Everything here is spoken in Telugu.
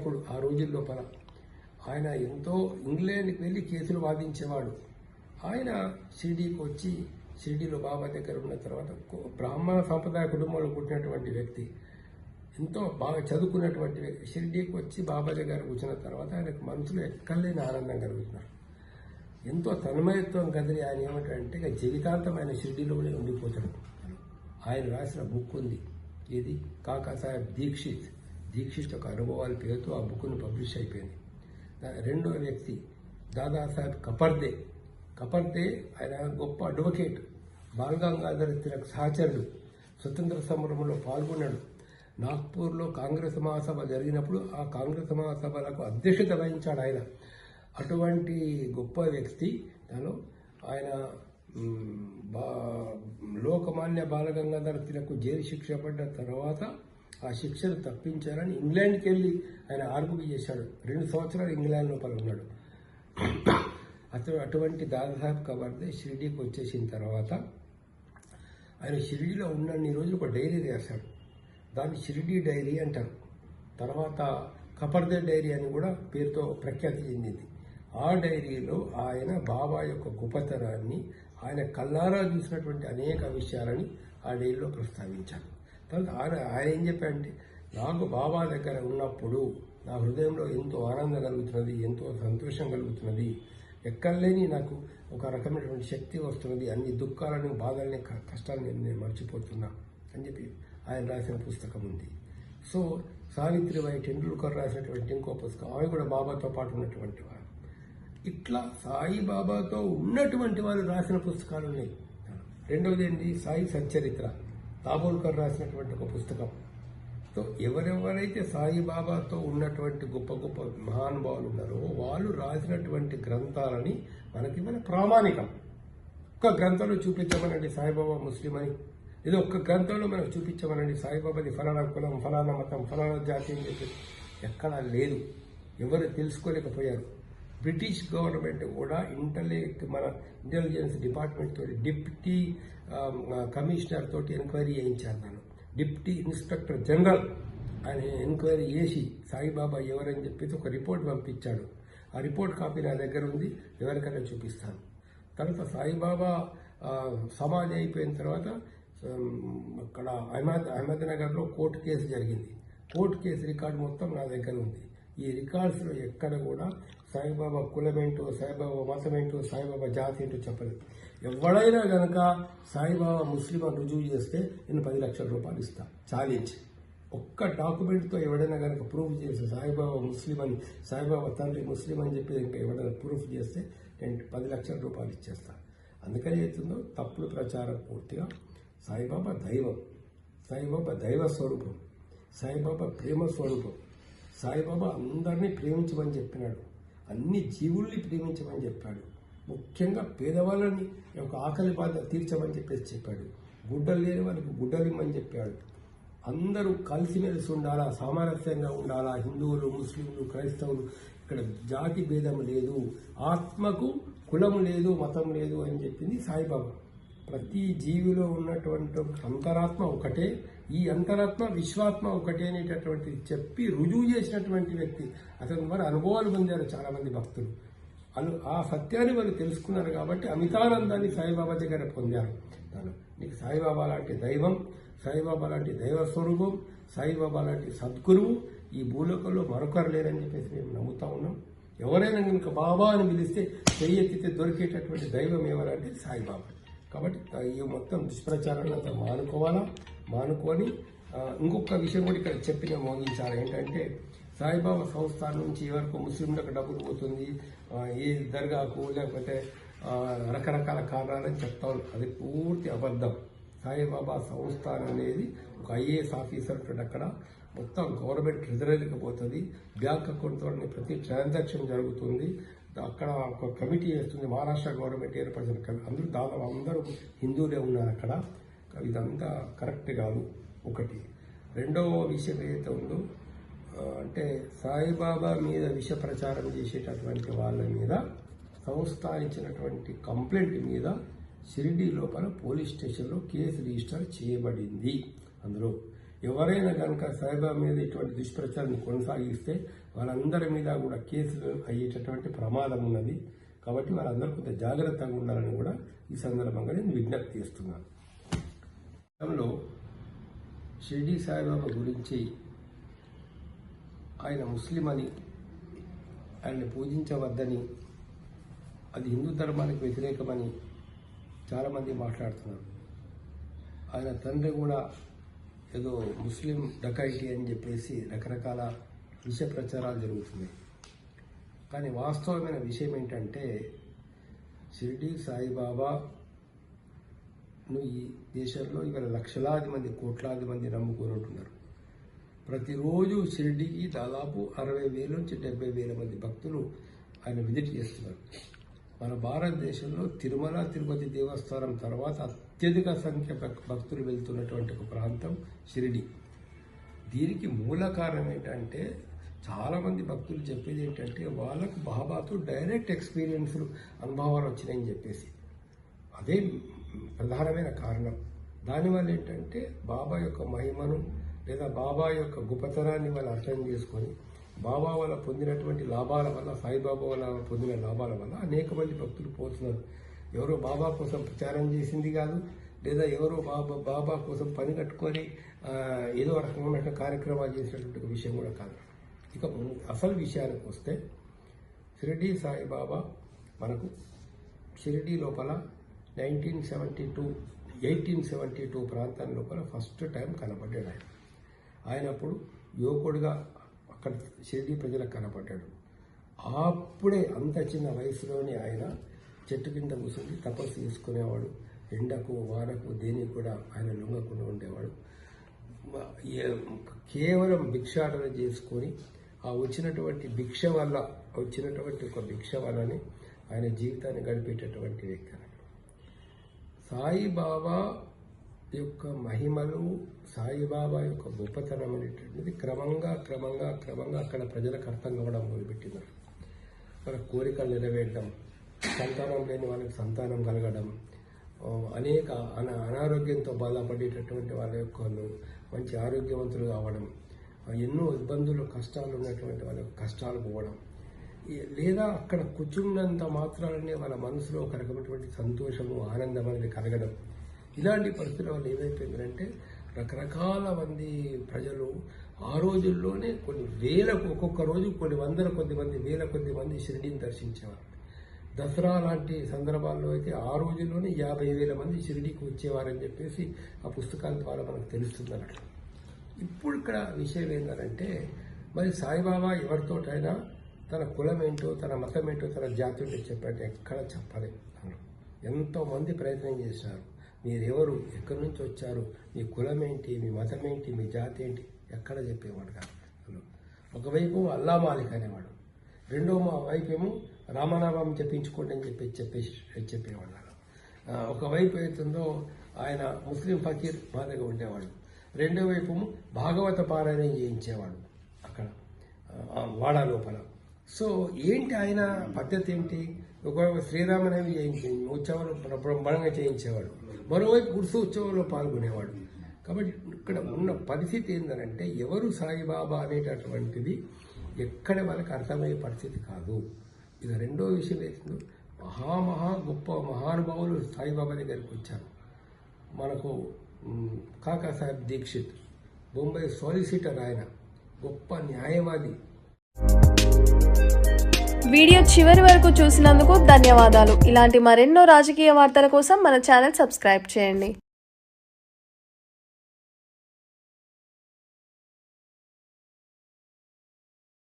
నాయకుడు ఆ రోజుల్లో పల ఆయన ఎంతో ఇంగ్లాండ్కి వెళ్ళి కేసులు వాదించేవాడు. ఆయన షిరిడీకి వచ్చి షిరిడీలో బాబా దగ్గర ఉన్న తర్వాత బ్రాహ్మణ సాంప్రదాయ కుటుంబంలో పుట్టినటువంటి వ్యక్తి ఎంతో బాగా చదువుకున్నటువంటి వ్యక్తి షిరిడీకి వచ్చి బాబా దగ్గర కూర్చున్న తర్వాత ఆయనకు మనసులో ఎక్కర్లేని ఆనందం కలుగుతున్నారు. ఎంతో తన్మయత్వం కదిలి ఆయన ఏమంటాడంటే ఇక జీవితాంతం ఆయన షిరిడీలోనే ఉండిపోతాడు. ఆయన రాసిన బుక్ ఉంది. ఇది కాకా సాహెబ్ దీక్షిత్. దీక్షిత్ యొక్క అనుభవాల పేరుతో ఆ బుక్ను పబ్లిష్ అయిపోయింది. రెండో వ్యక్తి దాదాసాహెబ్ కపర్దే. కపర్దే ఆయన గొప్ప అడ్వకేట్ బాలగంగాధర తిలక్ సహచరుడు స్వతంత్ర సమరంలో పాల్గొన్నాడు. నాగ్పూర్లో కాంగ్రెస్ మహాసభ జరిగినప్పుడు ఆ కాంగ్రెస్ మహాసభలకు అధ్యక్షత వహించాడు ఆయన. అటువంటి గొప్ప వ్యక్తి తను ఆయన బా లోకమాన్య బాలగంగాధర తిలకు జైలు శిక్ష పడ్డ తర్వాత ఆ శిక్షను తప్పించారని ఇంగ్లాండ్కి వెళ్ళి ఆయన ఆర్గ్యూ చేశాడు. రెండు సంవత్సరాలు ఇంగ్లాండ్ లోపల ఉన్నాడు. అతను అటువంటి దాదాసాహెబ్ కబర్దే షిరిడీకి వచ్చేసిన తర్వాత ఆయన షిరిడీలో ఉన్నన్ని రోజులు ఒక డైరీ రాశాడు. దాన్ని షిరిడీ డైరీ అంటారు. తర్వాత కపర్దే డైరీ అని కూడా పేరుతో ప్రఖ్యాతి చెందింది. ఆ డైరీలో ఆయన బాబా యొక్క గొప్పతనాన్ని ఆయన కల్లారా చూసినటువంటి అనేక విషయాలని ఆ డైరీలో ప్రస్తావించారు. తర్వాత ఆయన ఆయన ఏం చెప్పాడంటే నాకు బాబా దగ్గర ఉన్నప్పుడు నా హృదయంలో ఎంతో ఆనందం కలుగుతున్నది ఎంతో సంతోషం కలుగుతున్నది. ఎక్కడలేని నాకు ఒక రకమైనటువంటి శక్తి వస్తున్నది. అన్ని దుఃఖాలను బాధల్ని క- కష్టాలని నేను మర్చిపోతున్నా అని చెప్పి ఆయన రాసిన పుస్తకం ఉంది. సో సావిత్రిబాయి టెండూల్కర్ రాసినటువంటి ఇంకో పుస్తకం ఆమె కూడా బాబాతో పాటు ఉన్నటువంటి వారు. ఇట్లా సాయిబాబాతో ఉన్నటువంటి వారు రాసిన పుస్తకాలు ఉన్నాయి. రెండవది ఏంటి? సాయి సచ్చరిత్ర. దాబోల్కర్ రాసినటువంటి ఒక పుస్తకం. సో ఎవరెవరైతే సాయిబాబాతో ఉన్నటువంటి గొప్ప గొప్ప మహానుభావులు ఉన్నారో వాళ్ళు రాసినటువంటి గ్రంథాలని మనకి మన ప్రామాణికం. ఒక్క గ్రంథంలో చూపించమనండి సాయిబాబా ముస్లిం అని. ఏదో ఒక్క గ్రంథంలో మనకు చూపించమనండి సాయిబాబాది ఫలానా కులం ఫలానా మతం ఫలానా జాతి అని చెప్పి ఎక్కడా లేదు. ఎవరు తెలుసుకోలేకపోయారు. బ్రిటిష్ గవర్నమెంట్ కూడా ఇంటలెక్ట్ మన ఇంటెలిజెన్స్ డిపార్ట్మెంట్ తోటి డిప్యూటీ కమిషనర్ తోటి ఎంక్వైరీ చేయించాను నేను డిప్యూటీ ఇన్స్పెక్టర్ జనరల్ ఆయన ఎంక్వైరీ చేసి సాయిబాబా ఎవరని చెప్పేసి ఒక రిపోర్ట్ పంపించాడు. ఆ రిపోర్ట్ కాపీ నా దగ్గర ఉంది ఎవరికైనా చూపిస్తాను. తర్వాత సాయిబాబా సమాధి అయిపోయిన తర్వాత అక్కడ అహ్మద్ అహ్మద్నగర్లో కోర్టు కేసు జరిగింది. కోర్టు కేసు రికార్డు మొత్తం నా దగ్గర ఉంది. ఈ రికార్డ్స్లో ఎక్కడ కూడా సాయిబాబా కులమేంటో సాయిబాబా మతమేంటో సాయిబాబా జాతి ఏంటో చెప్పలేదు. ఎవడైనా కనుక సాయిబాబా ముస్లిం అని రుజువు చేస్తే నేను పది లక్షల రూపాయలు ఇస్తాను ఛాలెంజ్. ఒక్క డాక్యుమెంట్తో ఎవడైనా కనుక ప్రూఫ్ చేస్తే సాయిబాబా ముస్లిం అని సాయిబాబా తండ్రి ముస్లిం అని చెప్పి ఇంకా ఎవడైనా ప్రూఫ్ చేస్తే నేను పది లక్షల రూపాయలు ఇచ్చేస్తాను అందుకని అవుతుందో తప్పుడు ప్రచారం పూర్తిగా సాయిబాబా దైవం సాయిబాబా దైవ స్వరూపం సాయిబాబా ప్రేమ స్వరూపం సాయిబాబా అందరినీ ప్రేమించమని చెప్పినాడు. అన్ని జీవుల్ని ప్రేమించమని చెప్పాడు. ముఖ్యంగా పేదవాళ్ళని ఒక ఆకలి బాధ తీర్చమని చెప్పేసి చెప్పాడు. గుడ్డలు లేని వాళ్ళకి గుడ్డలు ఇమ్మని చెప్పాడు. అందరూ కలిసిమెలిసి ఉండాలా సామరస్యంగా ఉండాలా? హిందువులు ముస్లింలు క్రైస్తవులు ఇక్కడ జాతి భేదం లేదు ఆత్మకు కులం లేదు మతం లేదు అని చెప్పింది సాయిబాబా. ప్రతి జీవిలో ఉన్నటువంటి అంతరాత్మ ఒకటే ఈ అంతరాత్మ విశ్వాత్మ ఒకటే అనేటటువంటిది చెప్పి రుజువు చేసినటువంటి వ్యక్తి. అతను వారు అనుభవాలు పొందారు చాలామంది భక్తులు. అను ఆ సత్యాన్ని వాళ్ళు తెలుసుకున్నారు కాబట్టి అమితానందాన్ని సాయిబాబా దగ్గర పొందారు. తను నీకు సాయిబాబా లాంటి దైవం సాయిబాబా లాంటి దైవ స్వరూపం సాయిబాబా లాంటి సద్గురువు ఈ భూలోకంలో మరొకరు లేరని చెప్పేసి మేము నమ్ముతా ఉన్నాం. ఎవరైనా కనుక బాబా అని పిలిస్తే చెయ్యెత్తితే దొరికేటటువంటి దైవం ఎవరంటే సాయిబాబా. కాబట్టి ఈ మొత్తం దుష్ప్రచారాన్ని అంతా మానుకోవాలా? మానుకొని ఇంకొక విషయం కూడా ఇక్కడ చెప్పిన మోగించాలి. ఏంటంటే సాయిబాబా సంస్థ నుంచి వరకు ముస్లింలకు డబ్బులు పోతుంది? ఏ దర్గాకు లేకపోతే రకరకాల కారణాలని చెప్తాం అది పూర్తి అబద్ధం. సాయిబాబా సంస్థ అనేది ఒక ఐఏఎస్ ఆఫీసర్ ఉంటాడు అక్కడ. మొత్తం గవర్నమెంట్ ట్రెజరీకి పోతుంది. బ్యాంక్ అకౌంట్ ద్వారా ప్రతి ట్రాన్సాక్షన్ జరుగుతుంది. అక్కడ ఒక కమిటీ వేస్తుంది మహారాష్ట్ర గవర్నమెంట్ ఏర్పరిచిన కమిటీ అందరూ దాదాపు అందరూ హిందువులే ఉన్నారు అక్కడ. ఇదంతా కరెక్ట్ కాదు ఒకటి. రెండవ విషయం ఏదైతే ఉందో అంటే సాయిబాబా మీద విష ప్రచారం చేసేటటువంటి వాళ్ళ మీద సంస్థానించినటువంటి కంప్లైంట్ మీద షిరిడి లోపల పోలీస్ స్టేషన్లో కేసు రిజిస్టర్ చేయబడింది. అందులో ఎవరైనా కనుక సాయిబాబా మీద ఇటువంటి దుష్ప్రచారాన్ని కొనసాగిస్తే వాళ్ళందరి మీద కూడా కేసులు అయ్యేటటువంటి ప్రమాదం ఉన్నది. కాబట్టి వాళ్ళందరూ కొంత జాగ్రత్తగా ఉండాలని కూడా ఈ సందర్భంగా నేను విజ్ఞప్తి చేస్తున్నాను. గతంలో షిర్డీ సాయిబాబా గురించి ఆయన ముస్లిం అని ఆయన్ని పూజించవద్దని అది హిందూ ధర్మానికి వ్యతిరేకమని చాలామంది మాట్లాడుతున్నారు. ఆయన తండ్రి కూడా ఏదో ముస్లిం డకైటీ అని చెప్పేసి రకరకాల విష ప్రచారాలు జరుగుతున్నాయి. కానీ వాస్తవమైన విషయం ఏంటంటే షిరిడి సాయిబాబా ను ఈ దేశంలో ఇవాళ లక్షలాది మంది కోట్లాది మంది నమ్ముకొని ఉంటున్నారు. ప్రతిరోజు షిరిడికి దాదాపు అరవై వేల నుంచి డెబ్బై వేల మంది భక్తులు ఆయన విజిట్ చేస్తున్నారు. మన భారతదేశంలో తిరుమల తిరుపతి దేవస్థానం తర్వాత అత్యధిక సంఖ్య భక్తులు వెళ్తున్నటువంటి ఒక ప్రాంతం షిరిడి. దీనికి మూల కారణం ఏంటంటే చాలామంది భక్తులు చెప్పేది ఏంటంటే వాళ్ళకు బాబాతో డైరెక్ట్ ఎక్స్పీరియన్స్లు అనుభవాలు వచ్చినాయని చెప్పేసి. అదే ప్రధానమైన కారణం. దానివల్ల ఏంటంటే బాబా యొక్క మహిమను లేదా బాబా యొక్క గొప్పతనాన్ని వాళ్ళు అర్థం చేసుకొని బాబా వల్ల పొందినటువంటి లాభాల వల్ల సాయిబాబా వల్ల పొందిన లాభాల వల్ల అనేక మంది భక్తులు పోతున్నారు. ఎవరో బాబా కోసం ప్రచారం చేసింది కాదు లేదా ఎవరో బాబా బాబా కోసం పని కట్టుకొని ఏదో రకమైన కార్యక్రమాలు చేసినటువంటి విషయం కూడా కాదు. ఇక అసలు విషయానికి వస్తే షిరిడి సాయిబాబా మనకు షిరిడి లోపల nineteen seventy two eighteen seventy two ప్రాంతం లోపల ఫస్ట్ టైం కనపడ్డాడు ఆయన. ఆయన అప్పుడు యువకుడిగా అక్కడ షిరిడి ప్రజలకు కనపడ్డాడు. అప్పుడే అంత చిన్న వయసులోనే ఆయన చెట్టు కింద కూర్చొని తపస్సు చేసుకునేవాడు. ఎండకు వానకు దేనికి కూడా ఆయన లొంగకుండా ఉండేవాడు. ఏ- కేవలం భిక్షాటన చేసుకొని ఆ వచ్చినటువంటి భిక్ష వల్ల వచ్చినటువంటి ఒక భిక్ష వల్లనే ఆయన జీవితాన్ని గడిపేటటువంటి వ్యక్తి సాయిబాబా యొక్క మహిమలు సాయిబాబా యొక్క గొప్పతనం అనేటువంటిది క్రమంగా క్రమంగా క్రమంగా అక్కడ ప్రజలకు అర్థం కావడం మొదలుపెట్టినారు మన కోరికలు నెరవేరడం సంతానం లేని వాళ్ళకి సంతానం కలగడం అనేక అన అనారోగ్యంతో బాధపడేటటువంటి వాళ్ళ యొక్క మంచి ఆరోగ్యవంతులు కావడం ఎన్నో ఇబ్బందులు కష్టాలు ఉన్నటువంటి వాళ్ళ కష్టాలు పోవడం. లేదా అక్కడ కూర్చున్నంత మాత్రాలనే వాళ్ళ మనసులో ఒక రకమైనటువంటి సంతోషము ఆనందం అనేది కలగడం. ఇలాంటి పరిస్థితుల వల్ల ఏమైపోయిందంటే రకరకాల మంది ప్రజలు ఆ రోజుల్లోనే కొన్ని వేలకు ఒక్కొక్క రోజు కొన్ని వందల కొద్ది మంది వేల కొద్ది మంది షిరిడీని దర్శించేవారు. దసరా లాంటి సందర్భాల్లో అయితే ఆ రోజుల్లోనే యాభై వేల మంది షిరిడీకి వచ్చేవారని చెప్పేసి ఆ పుస్తకాల ద్వారా మనకు తెలుస్తుంది అన్నట్లు ఇప్పుడు ఇక్కడ విషయం ఏంటంటే మరి సాయిబాబా ఎవరితోటైనా తన కులం ఏంటో తన మతం ఏంటో తన జాతి ఏంటో చెప్పంటే ఎక్కడ చెప్పలేదు ఎంతోమంది ప్రయత్నం చేశారు. మీరెవరు? ఎక్కడి నుంచి వచ్చారు? మీ కులం ఏంటి మీ మతం ఏంటి మీ జాతి ఏంటి? ఎక్కడ చెప్పేవాడు కాదు ఒకవైపు అల్లా మాలిక్ అనేవాడు రెండో మా వైపు ఏమో రామనామం చెప్పించుకోండి అని చెప్పి చెప్పేసి చెప్పేవాడు ఆ, ఒకవైపు అవుతుందో ఆయన ముస్లిం ఫకీర్ మాదిరిగా ఉండేవాడు రెండో వైపు భాగవత పారాయణం చేయించేవాడు అక్కడ వాడ లోపల. సో ఏంటి ఆయన పద్ధతి ఏంటి? ఒకవైపు శ్రీరామనవమి చేయించి ఉత్సవాలు బ్రహ్మాండంగా చేయించేవాడు. మరోవైపు గుర్సు ఉత్సవంలో పాల్గొనేవాడు. కాబట్టి ఇక్కడ ఉన్న పరిస్థితి ఏంటంటే ఎవరు సాయిబాబా అనేటటువంటిది ఎక్కడ వాళ్ళకి అర్థమయ్యే పరిస్థితి కాదు. ఇక రెండో విషయం ఏంటంటే మహామహా గొప్ప మహానుభావులు సాయిబాబా దగ్గరికి వచ్చారు. మనకు మ్, కాకా సాహెబ్ దీక్షిత్ బొంబాయి సాలిసిటర్ ఆయన గొప్ప న్యాయవాది. వీడియో చివరి వరకు చూసినందుకు ధన్యవాదాలు. ఇలాంటి మరెన్నో రాజకీయ వార్తల కోసం మన ఛానల్ సబ్స్క్రైబ్ చేయండి.